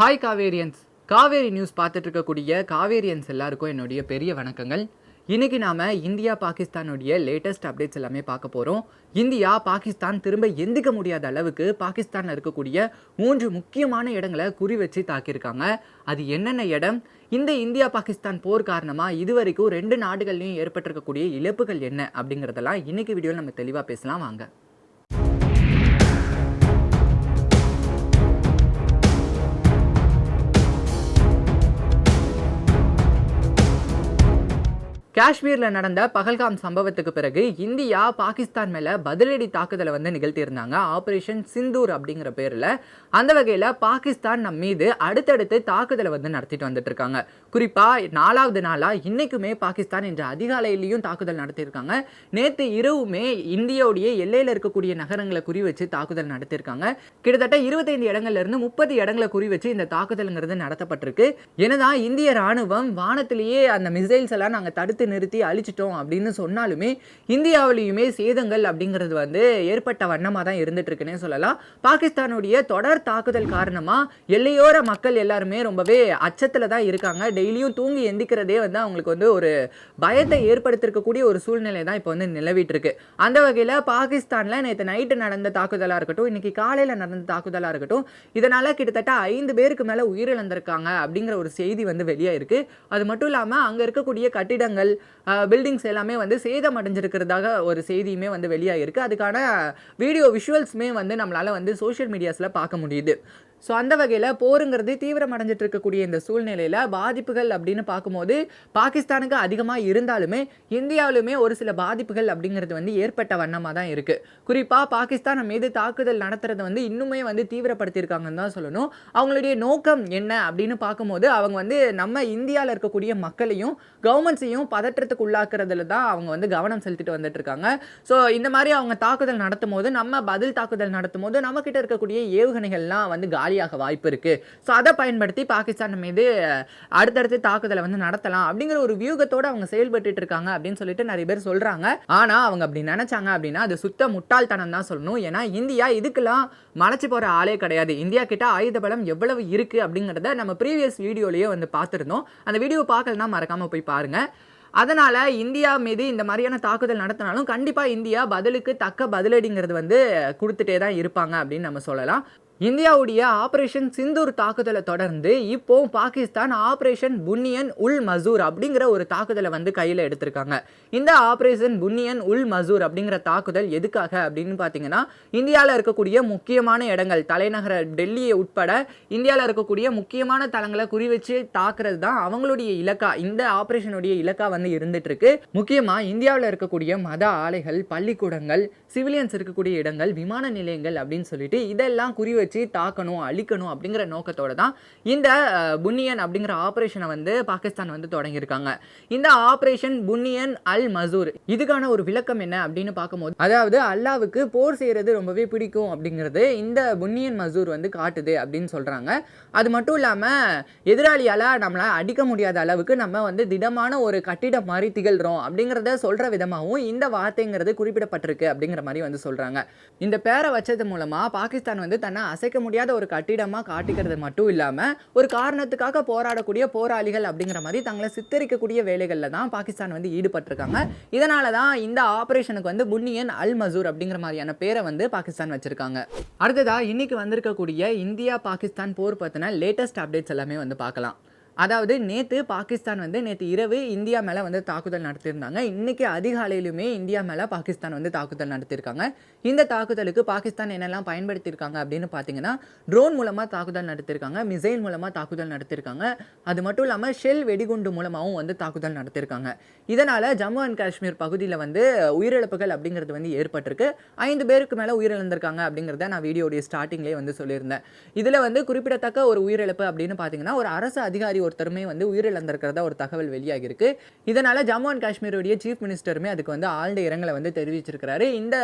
Hi Kaverians Kaveri news பார்த்துட்டு இருக்கக்கூடிய காவேரியன்ஸ் எல்லாருக்கும் என்னுடைய பெரிய வணக்கங்கள். இன்னைக்கு நாம் இந்தியா பாகிஸ்தானுடைய லேட்டஸ்ட் அப்டேட்ஸ் எல்லாமே பார்க்க போகிறோம் இந்தியா பாகிஸ்தான் திரும்ப எந்திக்க முடியாத அளவுக்கு பாகிஸ்தானில் இருக்கக்கூடிய மூன்று முக்கியமான இடங்களை குறி வச்சு தாக்கியிருக்காங்க. அது என்னென்ன இடம்? இந்த இந்தியா பாகிஸ்தான் போர் காரணமாக இதுவரைக்கும் ரெண்டு நாடுகள்லையும் ஏற்பட்டிருக்கக்கூடிய இழப்புகள் என்ன அப்படிங்கிறதெல்லாம் இன்றைக்கி வீடியோவில் நம்ம தெளிவாக பேசலாம். வாங்க. காஷ்மீரில் நடந்த பகல்காம் சம்பவத்துக்கு பிறகு இந்தியா பாகிஸ்தான் மேலே பதிலடி தாக்குதலை வந்து நிகழ்த்தியிருந்தாங்க. ஆப்ரேஷன் சிந்தூர் அப்படிங்கிற பேரில். அந்த வகையில் பாகிஸ்தான் நம் மீது அடுத்தடுத்து தாக்குதலை வந்து நடத்திட்டு வந்துட்டு இருக்காங்க. குறிப்பாக நாலாவது நாளாக இன்றைக்குமே பாகிஸ்தான் இன்று அதிகாலையிலையும் தாக்குதல் நடத்தியிருக்காங்க. நேற்று இரவுமே இந்தியாவுடைய எல்லையில் இருக்கக்கூடிய நகரங்களை குறி வச்சு தாக்குதல் நடத்தியிருக்காங்க. கிட்டத்தட்ட இருபத்தைந்து இடங்கள்லேருந்து முப்பது இடங்களை குறி வச்சு இந்த தாக்குதலுங்கிறது நடத்தப்பட்டிருக்கு. என்னதான் இந்திய ராணுவம் வானத்திலேயே அந்த மிசைல்ஸ் எல்லாம் நாங்கள் தடுத்து நிறுத்தி அழிச்சிட்டோம் அப்படின்னு சொன்னாலுமே இந்தியாவிலையுமே சேதங்கள் அப்படிங்கிறது வந்து ஏற்பட்ட வண்ணமாக தான் இருந்துட்டுருக்குன்னே சொல்லலாம். பாகிஸ்தானுடைய தொடர் தாக்குதல் காரணமாக எல்லையோர மக்கள் எல்லாருமே ரொம்பவே அச்சத்தில் தான் இருக்காங்க. டெய்லியும் தூங்கி எந்திக்கிறதே வந்து அவங்களுக்கு வந்து ஒரு பயத்தை ஏற்படுத்திருக்கக்கூடிய ஒரு சூழ்நிலை தான் இப்போ வந்து நிலவிட்டு இருக்கு அந்த வகையில் பாகிஸ்தானில் நேற்று நைட்டு நடந்த தாக்குதலாக இருக்கட்டும் இன்னைக்கு காலையில் நடந்த தாக்குதலாக இருக்கட்டும் இதனால் கிட்டத்தட்ட ஐந்து பேருக்கு மேலே உயிரிழந்திருக்காங்க அப்படிங்கிற ஒரு செய்தி வந்து வெளியே இருக்குது அது மட்டும் இல்லாமல் அங்கே இருக்கக்கூடிய கட்டிடங்கள் பில்டிங்ஸ் எல்லாமே வந்து சேதம் அடைஞ்சிருக்கிறதாக ஒரு செய்தியுமே வந்து வெளியாகிருக்கு அதுக்கான வீடியோ விஷுவல்ஸுமே வந்து நம்மளால் வந்து சோஷியல் மீடியாஸில் பார்க்க முடியுது. ஸோ அந்த வகையில் போருங்கிறது தீவிரம் அடைஞ்சிட்டு இருக்கக்கூடிய இந்த சூழ்நிலையில் பாதிப்புகள் அப்படின்னு பார்க்கும்போது பாகிஸ்தானுக்கு அதிகமாக இருந்தாலுமே இந்தியாவிலுமே ஒரு சில பாதிப்புகள் அப்படிங்கிறது வந்து ஏற்பட்ட வண்ணமாக தான் இருக்குது குறிப்பாக பாகிஸ்தான் மீது தாக்குதல் நடத்துறதை வந்து இன்னுமே வந்து தீவிரப்படுத்தியிருக்காங்கன்னு தான் சொல்லணும். அவங்களுடைய நோக்கம் என்ன அப்படின்னு பார்க்கும்போது அவங்க வந்து நம்ம இந்தியாவில் இருக்கக்கூடிய மக்களையும் கவர்மெண்ட்ஸையும் பதற்றத்துக்கு உள்ளாக்குறதுல தான் அவங்க வந்து கவனம் செலுத்திட்டு வந்துட்டு இருக்காங்க ஸோ இந்த மாதிரி அவங்க தாக்குதல் நடத்தும் போது நம்ம பதில் தாக்குதல் நடத்தும் போது நம்மக்கிட்ட இருக்கக்கூடிய ஏவுகணைகள்லாம் வந்து காலியாக வாய்ப்பு இருக்கு. ஸோ அதை பயன்படுத்தி பாகிஸ்தான் மீது அடுத்தடுத்து தாக்குதலை வந்து நடத்தலாம் அப்படிங்கிற ஒரு வியூகத்தோட அவங்க செயல்பட்டு இருக்காங்க அப்படின்னு சொல்லிட்டு நிறைய பேர் சொல்கிறாங்க ஆனால் அவங்க அப்படி நினச்சாங்க அப்படின்னா அது சுத்த முட்டாள்தனம் தான் சொல்லணும். ஏன்னா இந்தியா இதுக்கெல்லாம் மலைச்சு போகிற ஆளே கிடையாது. இந்தியா கிட்ட ஆயுத பலம் எவ்வளவு இருக்குது அப்படிங்கிறத நம்ம ப்ரீவியஸ் வீடியோலேயே வந்து பார்த்துருந்தோம். அந்த வீடியோ பார்க்கலன்னா மறக்காமல் போய் பாருங்க. அதனால் இந்தியா மீது இந்த மாதிரியான தாக்குதல் நடத்தினாலும் கண்டிப்பாக இந்தியா பதிலுக்கு தக்க பதிலடிங்கிறது வந்து கொடுத்துட்டே தான் இருப்பாங்க அப்படின்னு நம்ம சொல்லலாம். இந்தியாவுடைய ஆப்ரேஷன் சிந்தூர் தாக்குதலை தொடர்ந்து இப்போ பாகிஸ்தான் ஆப்ரேஷன் புன்னியன் உல் மசூர் அப்படிங்கிற ஒரு தாக்குதலை வந்து கையில் எடுத்திருக்காங்க. இந்த ஆப்ரேஷன் புன்னியன் உல் மசூர் அப்படிங்கிற தாக்குதல் எதுக்காக அப்படின்னு பார்த்தீங்கன்னா இந்தியாவில் இருக்கக்கூடிய முக்கியமான இடங்கள் தலைநகர டெல்லியை உட்பட இந்தியாவில் இருக்கக்கூடிய முக்கியமான தளங்களை குறி வச்சு தாக்குறது தான் அவங்களுடைய இலக்கா இந்த ஆப்ரேஷனுடைய இலக்கா வந்து இருந்துட்டு இருக்கு. முக்கியமாக இந்தியாவில் இருக்கக்கூடிய மத ஆலைகள் பள்ளிக்கூடங்கள் சிவிலியன்ஸ் இருக்கக்கூடிய இடங்கள் விமான நிலையங்கள் அப்படின்னு சொல்லிட்டு இதெல்லாம் குறி வச்சு தாக்கணும் அழிக்கணும் அப்படிங்கிற நோக்கத்தோட தான் இந்த புன்னியன் அப்படிங்கிற ஆப்ரேஷனை வந்து பாகிஸ்தான் வந்து தொடங்கியிருக்காங்க. இந்த ஆப்ரேஷன் புன்னியன் அல் மசூர் இதுக்கான ஒரு விளக்கம் என்ன அப்படின்னு பார்க்கும்போது அதாவது அல்லாவுக்கு போர் செய்யறது ரொம்பவே பிடிக்கும் அப்படிங்கிறது இந்த புன்னியன் மசூர் வந்து காட்டுது அப்படின்னு சொல்றாங்க. அது மட்டும் இல்லாம எதிராளியால நம்மளால் அடிக்க முடியாத அளவுக்கு நம்ம வந்து திடமான ஒரு கட்டிடம் மாதிரி திகழ்கிறோம் அப்படிங்கிறத சொல்ற விதமாகவும் இந்த வார்த்தைங்கிறது குறிப்பிடப்பட்டிருக்கு அப்படிங்கிற மாதிரி வந்து சொல்றாங்க. இந்த பேரை வச்சது மூலமாக பாகிஸ்தான் வந்து தன்னை அசைக்க முடியாத ஒரு கட்டிடமாக காட்டிக்கிறது மட்டும் இல்லாமல் ஒரு காரணத்துக்காக போராடக்கூடிய போராளிகள் அப்படிங்கிற மாதிரி தங்களை சித்தரிக்கக்கூடிய வேலைகளில் தான் பாகிஸ்தான் வந்து ஈடுபட்டிருக்காங்க. இதனால தான் இந்த ஆபரேஷனுக்கு வந்து புன்னியன் அல் மசூர் அப்படிங்கிற மாதிரியான பேரை வந்து பாகிஸ்தான் வச்சிருக்காங்க. அடுத்ததாக இன்னைக்கு வந்திருக்கக்கூடிய இந்தியா பாகிஸ்தான் போர் பற்றின லேட்டஸ்ட் அப்டேட்ஸ் எல்லாமே வந்து பார்க்கலாம். அதாவது நேற்று பாகிஸ்தான் வந்து நேற்று இரவு இந்தியா மேலே வந்து தாக்குதல் நடத்தியிருந்தாங்க. இன்னைக்கு அதிகாலையிலுமே இந்தியா மேலே பாகிஸ்தான் வந்து தாக்குதல் நடத்தியிருக்காங்க. இந்த தாக்குதலுக்கு பாகிஸ்தான் என்னெல்லாம் பயன்படுத்தியிருக்காங்க அப்படின்னு பார்த்தீங்கன்னா ட்ரோன் மூலமாக தாக்குதல் நடத்தியிருக்காங்க மிசைல் மூலமாக தாக்குதல் நடத்தியிருக்காங்க. அது மட்டும் இல்லாமல் ஷெல் வெடிகுண்டு மூலமாகவும் வந்து தாக்குதல் நடத்தியிருக்காங்க. இதனால் ஜம்மு அண்ட் காஷ்மீர் பகுதியில் வந்து உயிரிழப்புகள் அப்படிங்கிறது வந்து ஏற்பட்டிருக்கு. ஐந்து பேருக்கு மேலே உயிரிழந்திருக்காங்க அப்படிங்கிறத நான் வீடியோடைய ஸ்டார்டிங்லேயே வந்து சொல்லியிருந்தேன். இதில் வந்து குறிப்பிடத்தக்க ஒரு உயிரிழப்பு அப்படின்னு பார்த்தீங்கன்னா ஒரு அரசு அதிகாரி ஒருத்தருமே வந்து உயிரிழந்திருக்கிறதா ஒரு தகவல் வெளியாகிருக்கு இதனால் ஜம்மு அண்ட் காஷ்மீருடைய சீஃப் மினிஸ்டருமே அதுக்கு வந்து ஆழ்ந்த இரங்கலை வந்து தெரிவிச்சிருக்கிறாரு. இந்த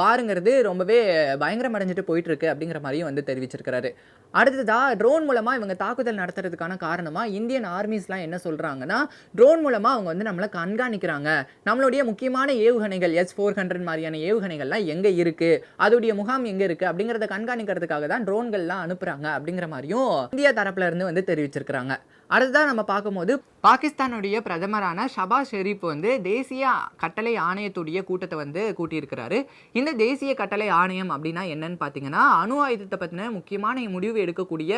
வாருங்கிறது ரொம்பவே பயங்கரம் அடைஞ்சிட்டு அப்படிங்கிற மாதிரியும் வந்து தெரிவிச்சிருக்கிறாரு. அடுத்ததா ட்ரோன் மூலமாக இவங்க தாக்குதல் நடத்துறதுக்கான காரணமாக இந்தியன் ஆர்மிஸ்லாம் என்ன சொல்றாங்கன்னா ட்ரோன் மூலமாக அவங்க வந்து நம்மளை கண்காணிக்கிறாங்க. நம்மளுடைய முக்கியமான ஏவுகணைகள் எஸ் ஃபோர் ஹண்ட்ரட் மாதிரியான ஏவுகணைகள்லாம் எங்கே இருக்கு? அதோடைய முகாம் எங்கே இருக்கு? அப்படிங்கிறத கண்காணிக்கிறதுக்காக தான் ட்ரோன்கள்லாம் அனுப்புகிறாங்க அப்படிங்கிற மாதிரியும் இந்தியா தரப்புல இருந்து வந்து தெரிவிச்சிருக்கிறாங்க. அடுத்ததான் நம்ம பார்க்கும்போது பாகிஸ்தானுடைய பிரதமரான ஷபாஸ் ஷெரீப் வந்து தேசிய கட்டளை ஆணையத்துடைய கூட்டத்தை வந்து கூட்டியிருக்கிறாரு. இந்த தேசிய கட்டளை ஆணையம் அப்படின்னா என்னன்னு பார்த்தீங்கன்னா அணு ஆயுதத்தை பற்றின முக்கியமான முடிவு எடுக்கக்கூடிய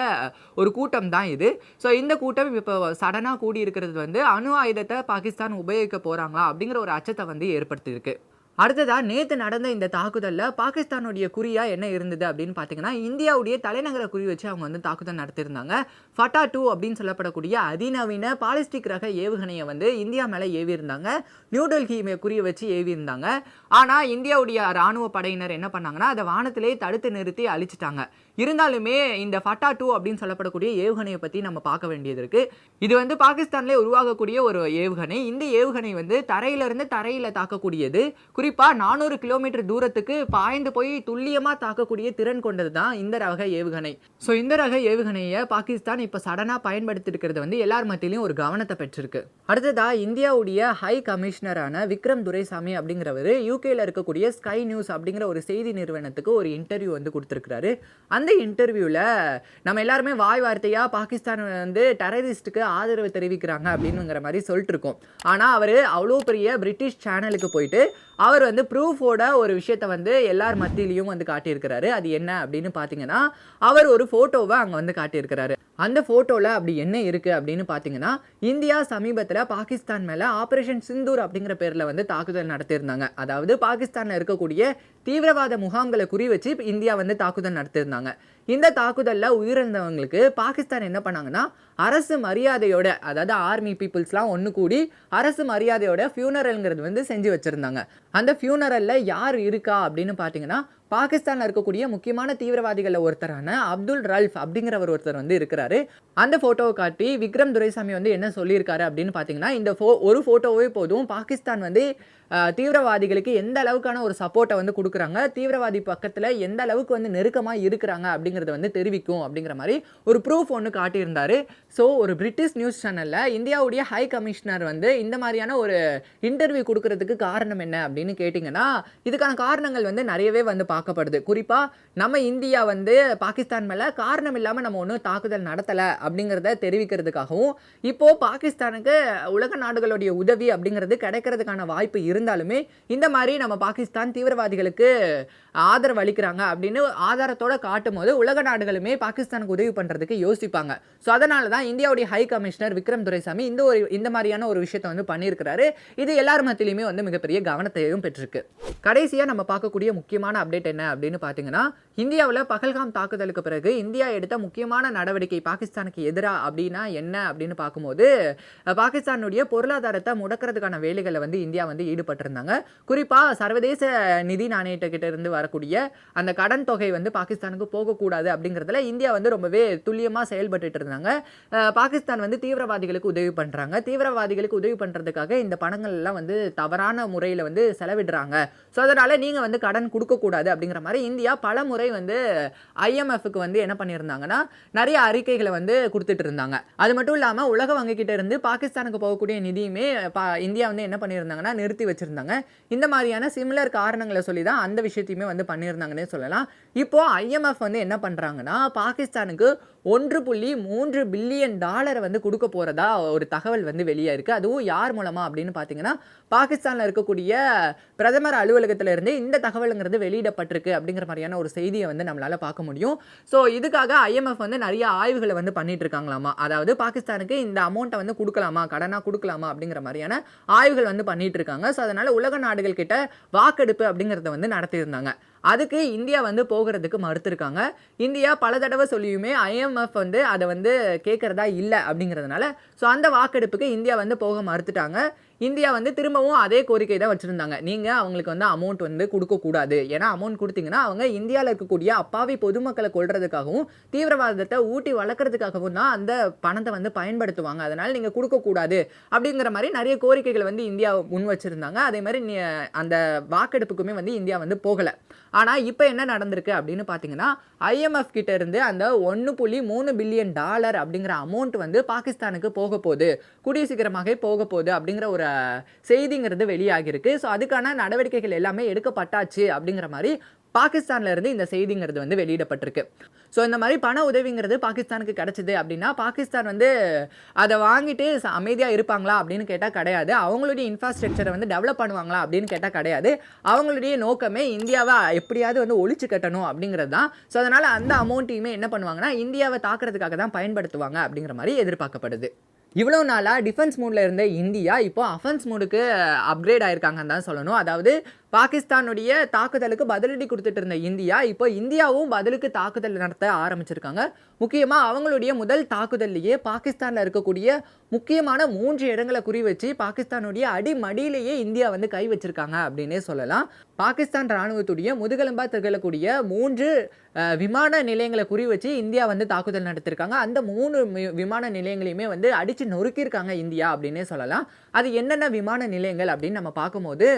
ஒரு கூட்டம் தான் இது. ஸோ இந்த கூட்டம் இப்போ சடனாக கூடி இருக்கிறது வந்து அணு ஆயுதத்தை பாகிஸ்தான் உபயோகிக்க போகிறாங்களா அப்படிங்கிற ஒரு அச்சத்தை வந்து ஏற்படுத்தியிருக்கு. அடுத்ததாக நேற்று நடந்த இந்த தாக்குதலில் பாகிஸ்தானுடைய குறியாக என்ன இருந்தது அப்படின்னு பார்த்தீங்கன்னா இந்தியாவுடைய தலைநகர குறி வச்சு அவங்க வந்து தாக்குதல் நடத்தியிருந்தாங்க. ஃபட்டா டூ அப்படின்னு சொல்லப்படக்கூடிய அதிநவீன பாலிஸ்டிக் ரக ஏவுகணையை வந்து இந்தியா மேலே ஏவியிருந்தாங்க. நியூடெல்ஹி மே- குறியை வச்சு ஏவியிருந்தாங்க. ஆனால் இந்தியாவுடைய ராணுவ படையினர் என்ன பண்ணாங்கன்னா அதை வானத்திலே தடுத்து நிறுத்தி அழிச்சிட்டாங்க. இருந்தாலுமே இந்த ஃபட்டா டூ அப்படின்னு சொல்லப்படக்கூடிய ஏவுகணையை பற்றி நம்ம பார்க்க வேண்டியது இருக்குது இது வந்து பாகிஸ்தான்லேயே உருவாகக்கூடிய ஒரு ஏவுகணை. இந்த ஏவுகணை வந்து தரையிலிருந்து தரையில் தாக்கக்கூடியது. குறிப்பாக நானூறு கிலோமீட்டர் தூரத்துக்கு பாய்ந்து போய் துல்லியமாக தாக்கக்கூடிய திறன் கொண்டது தான் இந்த ரக ஏவுகணை. ஸோ இந்த ரக ஏவுகணையை பாகிஸ்தான் இப்போ சடனாக பயன்படுத்திருக்கிறது வந்து எல்லார் மத்தியிலையும் ஒரு கவனத்தை பெற்றிருக்கு. அடுத்ததாக இந்தியாவுடைய ஹை கமிஷனரான விக்ரம் துரைசாமி அப்படிங்கிறவர் யூகேல இருக்கக்கூடிய ஸ்கை நியூஸ் அப்படிங்கிற ஒரு செய்தி நிறுவனத்துக்கு ஒரு இன்டர்வியூ வந்து கொடுத்துருக்கிறாரு. அந்த இன்டர்வியூவில் நம்ம எல்லாருமே வாய் வார்த்தையாக பாகிஸ்தான் வந்து டெரரிஸ்ட்டுக்கு ஆதரவு தெரிவிக்கிறாங்க அப்படின்னுங்கிற மாதிரி சொல்லிட்டு இருக்கோம் ஆனால் அவர் அவ்வளோ பெரிய பிரிட்டிஷ் சேனலுக்கு போயிட்டு அவர் வந்து ப்ரூஃபோட ஒரு விஷயத்தை வந்து எல்லார் மத்தியிலையும் வந்து காட்டியிருக்கிறாரு. அது என்ன அப்படின்னு பார்த்தீங்கன்னா அவர் ஒரு ஃபோட்டோவை அங்கே வந்து காட்டியிருக்கிறாரு. அந்த ஃபோட்டோவில் அப்படி என்ன இருக்குது அப்படின்னு பார்த்தீங்கன்னா இந்தியா சமீபத்தில் பாகிஸ்தான் மேலே ஆப்ரேஷன் சிந்தூர் அப்படிங்கிற பேரில் வந்து தாக்குதல் நடத்தியிருந்தாங்க. அதாவது பாகிஸ்தானில் இருக்கக்கூடிய தீவிரவாத முகாம்களை குறி வச்சு இந்தியா வந்து தாக்குதல் நடத்தியிருந்தாங்க. இந்த தாக்குதலில் உயிரிழந்தவங்களுக்கு பாகிஸ்தான் என்ன பண்ணாங்கன்னா அரசு மரியாதையோட அதாவது ஆர்மி பீப்புள்ஸ்லாம் ஒன்று கூடி அரசு மரியாதையோட ஃபியூனரல்ங்கிறது வந்து செஞ்சு வச்சுருந்தாங்க. அந்த ஃபியூனரலில் யார் இருக்கா அப்படின்னு பார்த்தீங்கன்னா பாகிஸ்தானில் இருக்கக்கூடிய முக்கியமான தீவிரவாதிகளில் ஒருத்தரான அப்துல் ரல்ஃப் அப்படிங்கிறவர் ஒருத்தர் வந்து இருக்கிறாரு. அந்த ஃபோட்டோவை காட்டி விக்ரம் துரைசாமி வந்து என்ன சொல்லியிருக்காரு அப்படின்னு பார்த்தீங்கன்னா இந்த ஃபோ ஒரு ஃபோட்டோவே போதும். பாகிஸ்தான் வந்து தீவிரவாதிகளுக்கு எந்த அளவுக்கான ஒரு சப்போர்ட்டை வந்து கொடுக்குறாங்க? தீவிரவாதி பக்கத்தில் எந்த அளவுக்கு வந்து நெருக்கமாக இருக்கிறாங்க அப்படிங்கிறத வந்து தெரிவிக்கும் அப்படிங்கிற மாதிரி ஒரு ப்ரூஃப் ஒன்று காட்டியிருந்தாரு. ஸோ ஒரு பிரிட்டிஷ் நியூஸ் சேனலில் இந்தியாவுடைய ஹை கமிஷனர் வந்து இந்த மாதிரியான ஒரு இன்டர்வியூ கொடுக்கறதுக்கு காரணம் என்ன அப்படின்னு கேட்டிங்கன்னா இதுக்கான காரணங்கள் வந்து நிறையவே வந்து பார்க்கப்படுது. குறிப்பாக நம்ம இந்தியா வந்து பாகிஸ்தான் மேலே காரணம் இல்லாமல் நம்ம ஒன்றும் தாக்குதல் நடத்தலை அப்படிங்கிறத தெரிவிக்கிறதுக்காகவும் இப்போது பாகிஸ்தானுக்கு உலக நாடுகளுடைய உதவி அப்படிங்கிறது கிடைக்கிறதுக்கான வாய்ப்பு இருந்தாலுமே இந்த மாதிரி நம்ம பாகிஸ்தான் தீவிரவாதிகளுக்கு ஆதரவு அளிக்கிறாங்க அப்படின்னு ஆதாரத்தோட காட்டும் போது உலக நாடுகளுமே பாகிஸ்தானுக்கு உதவி பண்ணுறதுக்கு யோசிப்பாங்க. ஸோ அதனால தான் இந்தியாவுடைய ஹை கமிஷனர் விக்ரம் துரைசாமி இந்த ஒரு இந்த மாதிரியான ஒரு விஷயத்தை வந்து பண்ணியிருக்கிறாரு. இது எல்லார் மத்தியிலுமே வந்து மிகப்பெரிய கவனத்தையும் பெற்றிருக்கு. கடைசியாக நம்ம பார்க்கக்கூடிய முக்கியமான அப்டேட் என்ன அப்படின்னு பார்த்தீங்கன்னா இந்தியாவில் பகல்காம் தாக்குதலுக்கு பிறகு இந்தியா எடுத்த முக்கியமான நடவடிக்கை பாகிஸ்தானுக்கு எதிராக அப்படின்னா என்ன அப்படின்னு பார்க்கும்போது பாகிஸ்தானுடைய பொருளாதாரத்தை முடக்கிறதுக்கான வேலைகளை வந்து இந்தியா வந்து ஈடுபட்டிருந்தாங்க. குறிப்பாக சர்வதேச நிதி நாணயத்துக்கிட்ட இருந்து வரக்கூடிய அந்த கடன் தொகை வந்து பாகிஸ்தானுக்கு போகக்கூடாது அப்படிங்கிறதுல இந்தியா வந்து ரொம்பவே துல்லியமாக செயல்பட்டுட்டு இருந்தாங்க. பாகிஸ்தான் வந்து தீவிரவாதிகளுக்கு உதவி பண்ணுறாங்க தீவிரவாதிகளுக்கு உதவி பண்ணுறதுக்காக இந்த பணங்கள் எல்லாம் வந்து தவறான முறையில் வந்து செலவிடுறாங்க. ஸோ அதனால் நீங்கள் வந்து கடன் கொடுக்கக்கூடாது அப்படிங்கிற மாதிரி இந்தியா பல முறை வந்து ஐஎம்எஃப்க்கு வந்து என்ன பண்ணியிருந்தாங்கன்னா நிறைய அறிக்கைகளை வந்து கொடுத்துட்டு இருந்தாங்க. அது மட்டும் இல்லாமல் உலக வங்கிக்கிட்ட இருந்து பாகிஸ்தானுக்கு போகக்கூடிய நிதியுமே பா இந்தியா வந்து என்ன பண்ணியிருந்தாங்கன்னா நிறுத்தி வச்சிருந்தாங்க. இந்த மாதிரியான சிமிலர் காரணங்களை சொல்லி தான் அந்த விஷயத்தையுமே வந்து பண்ணியிருந்தாங்கன்னே சொல்லலாம். இப்போ ஐஎம்எஃப் வந்து என்ன பண்ணுறாங்கன்னா பாகிஸ்தானுக்கு ஒன்று புள்ளி மூன்று பில்லியன் டாலரை வந்து கொடுக்க போகிறதா ஒரு தகவல் வந்து வெளியே இருக்குது அதுவும் யார் மூலமாக அப்படின்னு பார்த்தீங்கன்னா பாகிஸ்தானில் இருக்கக்கூடிய பிரதமர் அலுவலகத்தில் இருந்து இந்த தகவலுங்கிறது வெளியிடப்பட்டிருக்கு அப்படிங்கிற மாதிரியான ஒரு செய்தியை வந்து நம்மளால் பார்க்க முடியும். ஸோ இதுக்காக ஐஎம்எஃப் வந்து நிறைய ஆய்வுகளை வந்து பண்ணிட்டு இருக்காங்களாமா? அதாவது பாகிஸ்தானுக்கு இந்த அமௌண்ட்டை வந்து கொடுக்கலாமா? கடனாக கொடுக்கலாமா? அப்படிங்கிற மாதிரியான ஆய்வுகள் வந்து பண்ணிட்டு இருக்காங்க. ஸோ அதனால் உலக நாடுகள் கிட்ட வாக்கெடுப்பு அப்படிங்கிறத வந்து நடத்தியிருந்தாங்க. அதுக்கு இந்தியா வந்து போகிறதுக்கு மறுத்துருக்காங்க. இந்தியா பல தடவை சொல்லியுமே ஐஎம்எஃப் வந்து அதை வந்து கேட்குறதா இல்லை அப்படிங்கிறதுனால ஸோ அந்த வாக்கெடுப்புக்கு இந்தியா வந்து போக மறுத்துட்டாங்க. இந்தியா வந்து திரும்பவும் அதே கோரிக்கை தான் வச்சுருந்தாங்க. நீங்கள் அவங்களுக்கு வந்து அமௌண்ட் வந்து கொடுக்கக்கூடாது ஏன்னா அமௌண்ட் கொடுத்தீங்கன்னா அவங்க இந்தியாவில் இருக்கக்கூடிய அப்பாவி பொதுமக்களை கொள்றதுக்காகவும் தீவிரவாதத்தை ஊட்டி வளர்க்குறதுக்காகவும் தான் அந்த பணத்தை வந்து பயன்படுத்துவாங்க. அதனால் நீங்கள் கொடுக்கக்கூடாது அப்படிங்கிற மாதிரி நிறைய கோரிக்கைகளை வந்து இந்தியா முன் வச்சுருந்தாங்க. அதே மாதிரி நீ- அந்த வாக்கெடுப்புக்குமே வந்து இந்தியா வந்து போகலை. ஆனால் இப்போ என்ன நடந்திருக்கு அப்படின்னு பார்த்தீங்கன்னா ஐஎம்எஃப் கிட்ட இருந்து அந்த ஒன்று புள்ளி மூணு பில்லியன் டாலர் அப்படிங்கிற அமௌண்ட் வந்து பாகிஸ்தானுக்கு போக போகுது. கூடிய சீக்கிரமாக போக போகுது அப்படிங்கிற ஒரு செய்திங்கிறது வெளியாகிருக்கு ஸோ அதுக்கான நடவடிக்கைகள் எல்லாமே எடுக்கப்பட்டாச்சு அப்படிங்கிற மாதிரி பாகிஸ்தான்லேருந்து இந்த செய்திங்கிறது வந்து வெளியிடப்பட்டிருக்கு. ஸோ இந்த மாதிரி பண உதவிங்கிறது பாகிஸ்தானுக்கு கிடச்சிது அப்படின்னா பாகிஸ்தான் வந்து அதை வாங்கிட்டு அமைதியாக இருப்பாங்களா அப்படின்னு கேட்டால் கிடையாது. அவங்களுடைய இன்ஃப்ராஸ்ட்ரக்சரை வந்து டெவலப் பண்ணுவாங்களா அப்படின்னு கேட்டால் கிடையாது. அவங்களுடைய நோக்கமே இந்தியாவை எப்படியாவது வந்து ஒழிச்சு கட்டணும் அப்படிங்கிறது தான். ஸோ அதனால் அந்த அமௌண்ட்டையுமே என்ன பண்ணுவாங்கன்னா இந்தியாவை தாக்குறதுக்காக தான் பயன்படுத்துவாங்க அப்படிங்கிற மாதிரி எதிர்பார்க்கப்படுது. இவ்வளோ நாளாக டிஃபென்ஸ் மூடில் இருந்த இந்தியா இப்போ அஃபென்ஸ் மூடுக்கு அப்கிரேட் ஆயிருக்காங்கன்னு தான் சொல்லணும். அதாவது பாகிஸ்தானுடைய தாக்குதலுக்கு பதிலடி கொடுத்துட்டு இருந்த இந்தியா இப்போ இந்தியாவும் பதிலுக்கு தாக்குதல் நடத்த ஆரம்பிச்சிருக்காங்க. முக்கியமாக அவங்களுடைய முதல் தாக்குதல்லையே பாகிஸ்தானில் இருக்கக்கூடிய முக்கியமான மூன்று இடங்களை குறி வச்சு பாகிஸ்தானுடைய அடிமடியிலேயே இந்தியா வந்து கை வச்சிருக்காங்க அப்படின்னே சொல்லலாம். பாகிஸ்தான் ராணுவத்துடைய முதுகெலும்பா திகழக்கூடிய மூன்று விமான நிலையங்களை குறி வச்சு இந்தியா வந்து தாக்குதல் நடத்திருக்காங்க. அந்த மூணு விமான நிலையங்களையுமே வந்து அடித்து நொறுக்கியிருக்காங்க இந்தியா அப்படின்னே சொல்லலாம். அது என்னென்ன விமான நிலையங்கள் அப்படின்னு நம்ம பார்க்கும்போது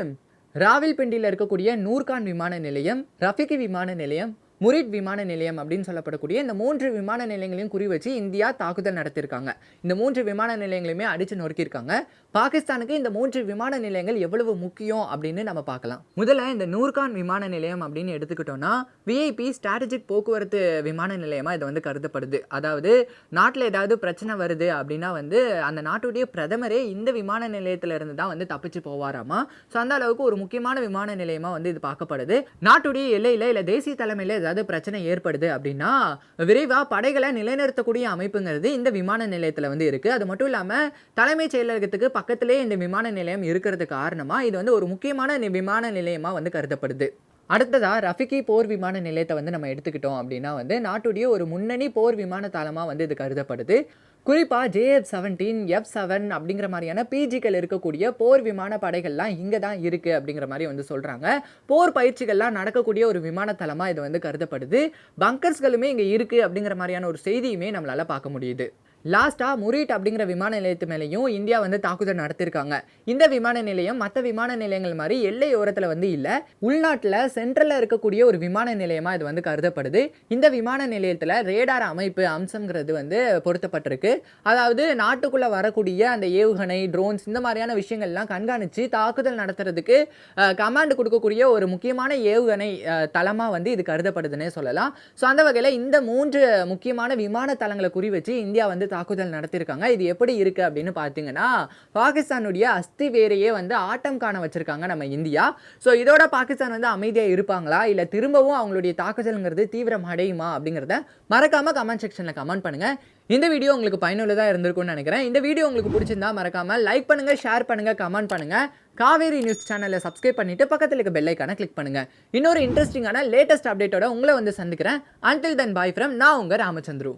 ராவில்பிண்டியில் இருக்கக்கூடிய நூர்கான் விமான நிலையம் ரஃபிகி விமான நிலையம் முரிட் விமான நிலையம் அப்படின்னு சொல்லப்படக்கூடிய இந்த மூன்று விமான நிலையங்களையும் குறி வச்சு இந்தியா தாக்குதல் நடத்தியிருக்காங்க. இந்த மூன்று விமான நிலையங்களையுமே அடித்து நொறுக்கியிருக்காங்க. பாகிஸ்தானுக்கு இந்த மூன்று விமான நிலையங்கள் எவ்வளவு முக்கியம் அப்படின்னு நம்ம பார்க்கலாம். முதல்ல இந்த நூர்கான் விமான நிலையம் அப்படின்னு எடுத்துக்கிட்டோம்னா விஐபி ஸ்ட்ராட்டஜிக் போக்குவரத்து விமான நிலையமாக இது வந்து கருதப்படுது. அதாவது நாட்டில் ஏதாவது பிரச்சனை வருது அப்படின்னா வந்து அந்த நாட்டுடைய பிரதமரே இந்த விமான நிலையத்தில் இருந்து தான் வந்து தப்பிச்சு போவாராமா? ஸோ அந்த அளவுக்கு ஒரு முக்கியமான விமான நிலையமாக வந்து இது பார்க்கப்படுது. நாட்டுடைய எல்லையில் இல்லை தேசிய தலைமையில் ஏதாவது பிரச்சனை ஏற்படுது அப்படின்னா விரைவாக படைகளை நிலைநிறுத்தக்கூடிய அமைப்புங்கிறது இந்த விமான நிலையத்தில் வந்து இருக்குது அது மட்டும் இல்லாமல் தலைமைச் செயலகத்துக்கு பக்கத்திலே இந்த விமான நிலையம் இருக்கிறது காரணமாக இது வந்து ஒரு முக்கியமான விமான நிலையமாக வந்து கருதப்படுது. அடுத்ததாக ரஃபிகி போர் விமான நிலையத்தை வந்து நம்ம எடுத்துக்கிட்டோம் அப்படின்னா வந்து நாட்டுடைய ஒரு முன்னணி போர் விமான தளமாக வந்து இது கருதப்படுது. குறிப்பாக ஜேஎஃப் செவன்டீன் எஃப் செவன் அப்படிங்கிற மாதிரியான பிஜிக்கள் இருக்கக்கூடிய போர் விமான படைகள்லாம் இங்கே தான் இருக்குது அப்படிங்கிற மாதிரி வந்து சொல்கிறாங்க போர் பயிற்சிகள்லாம் நடக்கக்கூடிய ஒரு விமான தளமாக இது வந்து கருதப்படுது. பங்கர்ஸ்களுமே இங்கே இருக்குது அப்படிங்கிற மாதிரியான ஒரு செய்தியுமே நம்மளால் பார்க்க முடியுது. லாஸ்ட்டாக முரீட் அப்படிங்கிற விமான நிலையத்து மேலேயும் இந்தியா வந்து தாக்குதல் நடத்திருக்காங்க. இந்த விமான நிலையம் மற்ற விமான நிலையங்கள் மாதிரி எல்லை ஓரத்தில் வந்து இல்லை. உள்நாட்டில் சென்ட்ரலில் இருக்கக்கூடிய ஒரு விமான நிலையமாக இது வந்து கருதப்படுது. இந்த விமான நிலையத்தில் ரேடார் அமைப்பு அம்சங்கிறது வந்து பொருத்தப்பட்டிருக்கு. அதாவது நாட்டுக்குள்ளே வரக்கூடிய அந்த ஏவுகணை ட்ரோன்ஸ் இந்த மாதிரியான விஷயங்கள்லாம் கண்காணித்து தாக்குதல் நடத்துறதுக்கு கமாண்ட் கொடுக்கக்கூடிய ஒரு முக்கியமான ஏவுகணை தளமாக வந்து இது கருதப்படுதுன்னே சொல்லலாம். ஸோ அந்த வகையில் இந்த மூன்று முக்கியமான விமான தளங்களை குறி வச்சு இந்தியா வந்து தாக்குதல் நடத்தியிருக்காங்க இது எப்படி இருக்குது அப்படின்னு பார்த்தீங்கன்னா பாகிஸ்தானுடைய அஸ்தி வேரையே வந்து ஆட்டம் காண வச்சுருக்காங்க நம்ம இந்தியா. ஸோ இதோட பாகிஸ்தான் வந்து அமைதியாக இருப்பாங்களா? இல்லை திரும்பவும் அவங்களுடைய தாக்குதல்ங்கிறது தீவிரம் அடையுமா அப்படிங்கிறத மறக்காமல் கமெண்ட் செக்ஷனில் கமெண்ட் பண்ணுங்கள் இந்த வீடியோ உங்களுக்கு பயனுள்ளதாக இருந்திருக்கும்னு நினைக்கிறேன். இந்த வீடியோ உங்களுக்கு பிடிச்சிருந்தா மறக்காமல் லைக் பண்ணுங்கள் ஷேர் பண்ணுங்கள் கமெண்ட் பண்ணுங்க. காவேரி நியூஸ் சேனலை சப்ஸ்கிரைப் பண்ணிவிட்டு பக்கத்தில் இருக்க பெல்லைக்கான கிளிக் பண்ணுங்க. இன்னொரு இன்ட்ரெஸ்டிங்கான லேட்டஸ்ட் அப்டேட்டோட உங்களை வந்து சந்திக்கிறேன். அன்டில் தென் பாய் ஃப்ரம் நான் உங்கள் ராமச்சந்திரு.